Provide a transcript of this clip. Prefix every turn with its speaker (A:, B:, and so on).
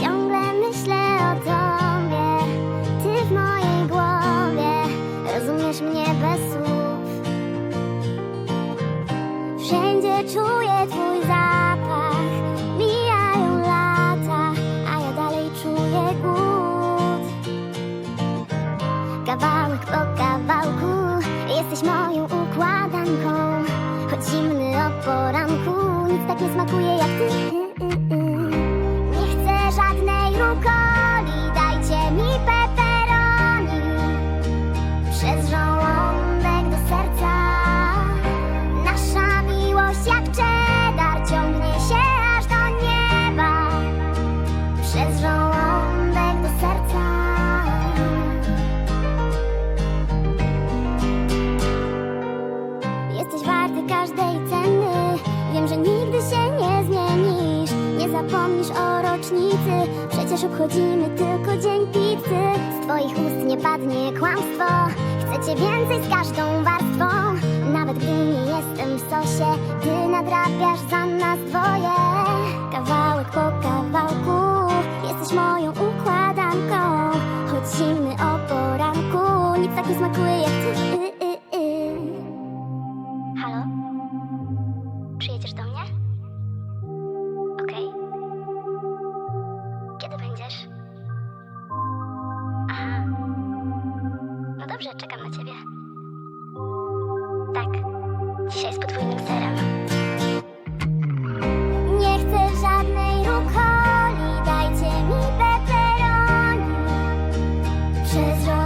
A: Ciągle myślę o tobie, ty w mojej głowie. Rozumiesz mnie bez słów. Wszędzie czuję twój zapach Mijają lata, a ja dalej czuję głód. Kawałek po kawałku Jesteś moją układanką. Choć zimny o poranku Nic tak nie smakuje jak ty. Jak cheddar Ciągnie się aż do nieba. Przez żołądek do serca. Jesteś warty każdej ceny. Wiem, że nigdy się nie zmienisz. Nie zapomnisz o rocznicy. Przecież obchodzimy tylko dzień pizzy. Z twoich ust nie padnie kłamstwo. Chcę cię więcej z każdą warstwą Wyłapiasz za nas dwoje Kawałek po kawałku Jesteś moją układanką Choć zimny o poranku Nic tak nie smakuje jak ty. Y, y, y. Halo? Przyjedziesz do mnie? Okej okay. Kiedy będziesz? Aha No dobrze, czekam na ciebie Tak Dzisiaj jest podwójnie przez